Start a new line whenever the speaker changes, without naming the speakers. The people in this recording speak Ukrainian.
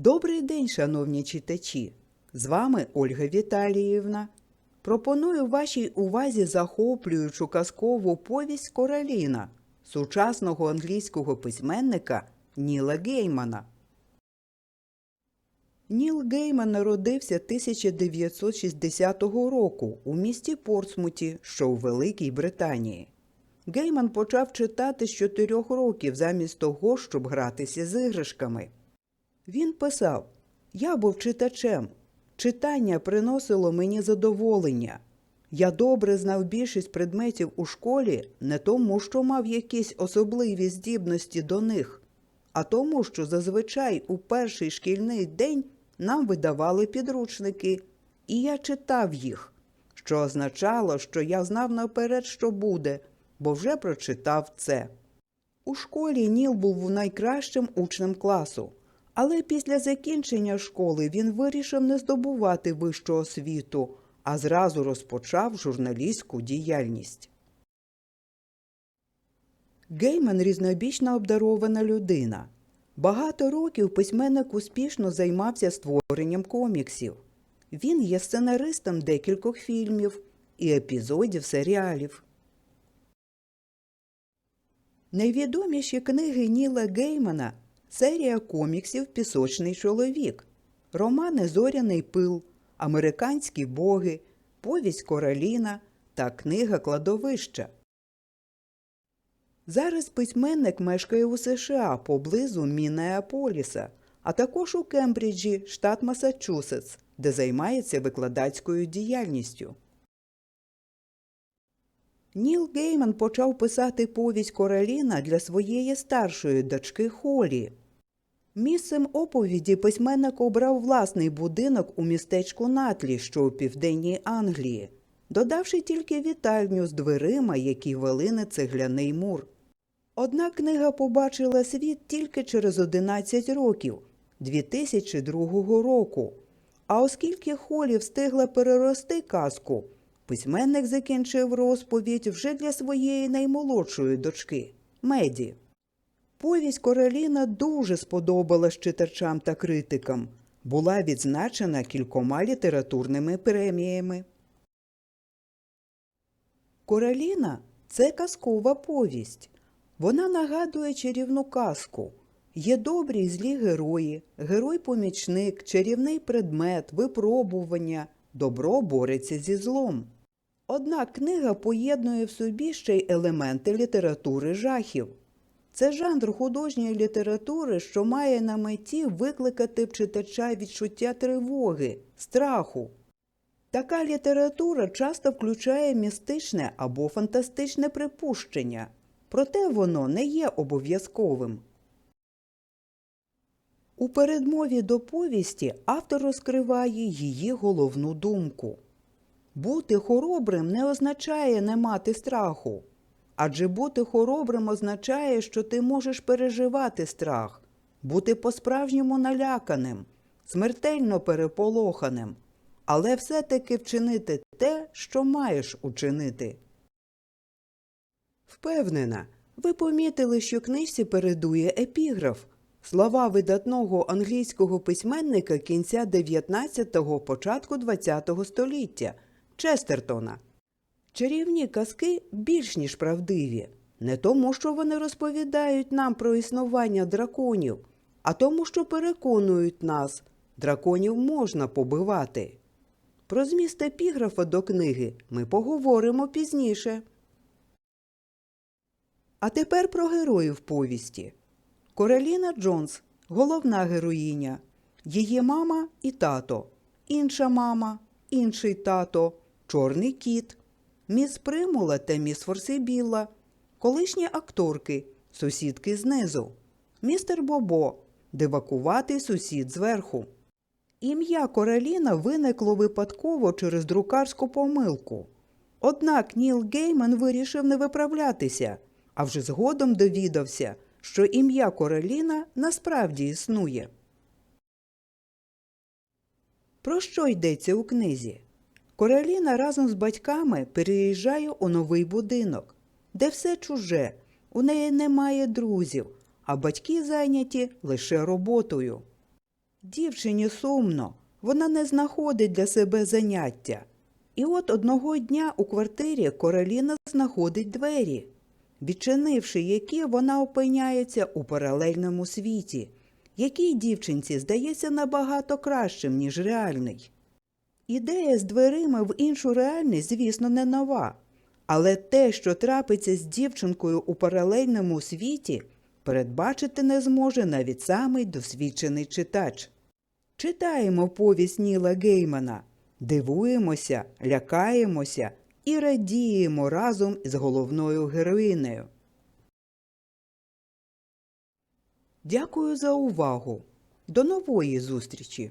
Добрий день, шановні читачі! З вами Ольга Віталіївна. Пропоную вашій увазі захоплюючу казкову повість Кораліна сучасного англійського письменника Ніла Геймана. Ніл Гейман народився 1960 року у місті Портсмуті, що у Великій Британії. Гейман почав читати з чотирьох років замість того, щоб гратися з іграшками. Він писав: Я був читачем. Читання приносило мені задоволення. Я добре знав більшість предметів у школі не тому, що мав якісь особливі здібності до них, а тому, що зазвичай у перший шкільний день нам видавали підручники, і я читав їх, що означало, що я знав наперед, що буде, бо вже прочитав це. У школі Ніл був найкращим учнем класу, але після закінчення школи він вирішив не здобувати вищу освіту, а зразу розпочав журналістську діяльність. Гейман різнобічно обдарована людина. Багато років письменник успішно займався створенням коміксів. Він є сценаристом декількох фільмів і епізодів серіалів. Найвідоміші книги Ніла Геймана серія коміксів Пісочний чоловік, романи Зоряний пил, Американські боги, Повість Короліна та книга Кладовища. Зараз письменник мешкає у США поблизу Мінеаполіса, а також у Кембриджі, штат Масачусетс, де займається викладацькою діяльністю. Ніл Гейман почав писати повість Короліна для своєї старшої дочки Холі. Місцем оповіді письменник обрав власний будинок у містечку Натлі, що у південній Англії, додавши тільки вітальню з дверима, які вели на цегляний мур. Одна книга побачила світ тільки через 11 років 2002 року. А оскільки Холі встигла перерости казку, письменник закінчив розповідь вже для своєї наймолодшої дочки Меді. Повість Короліна дуже сподобалась читачам та критикам, була відзначена кількома літературними преміями. Короліна це казкова повість. Вона нагадує чарівну казку. Є добрі й злі герої, герой-помічник, чарівний предмет, випробування, добро бореться зі злом. Однак книга поєднує в собі ще й елементи літератури жахів. Це жанр художньої літератури, що має на меті викликати в читача відчуття тривоги, страху. Така література часто включає містичне або фантастичне припущення, проте воно не є обов'язковим. У передмові до повісті автор розкриває її головну думку. Бути хоробрим не означає не мати страху. Адже бути хоробрим означає, що ти можеш переживати страх, бути по-справжньому наляканим, смертельно переполоханим, але все-таки вчинити те, що маєш учинити. Впевнена, ви помітили, що книжці передує епіграф слова видатного англійського письменника кінця 19-го, початку 20-го століття Честертона. Чарівні казки більш ніж правдиві, не тому, що вони розповідають нам про існування драконів, а тому, що переконують нас, драконів можна побивати. Про зміст епіграфа до книги ми поговоримо пізніше. А тепер про героїв повісті. Короліна Джонс головна героїня, її мама і тато, інша мама, інший тато, чорний кіт міс Примула та міс Форсибіла, колишні акторки, сусідки знизу, містер Бобо, дивакуватий сусід зверху. Ім'я Короліна виникло випадково через друкарську помилку. Однак Ніл Гейман вирішив не виправлятися, а вже згодом довідався, що ім'я Короліна насправді існує. Про що йдеться у книзі? Короліна разом з батьками переїжджає у новий будинок, де все чуже, у неї немає друзів, а батьки зайняті лише роботою. Дівчині сумно, вона не знаходить для себе заняття. І от одного дня у квартирі Короліна знаходить двері, відчинивши які вона опиняється у паралельному світі, який дівчинці здається набагато кращим, ніж реальний. Ідея з дверима в іншу реальність, звісно, не нова. Але те, що трапиться з дівчинкою у паралельному світі, передбачити не зможе навіть самий досвідчений читач. Читаємо повість Ніла Геймана, дивуємося, лякаємося і радіємо разом із головною героїнею. Дякую за увагу. До нової зустрічі!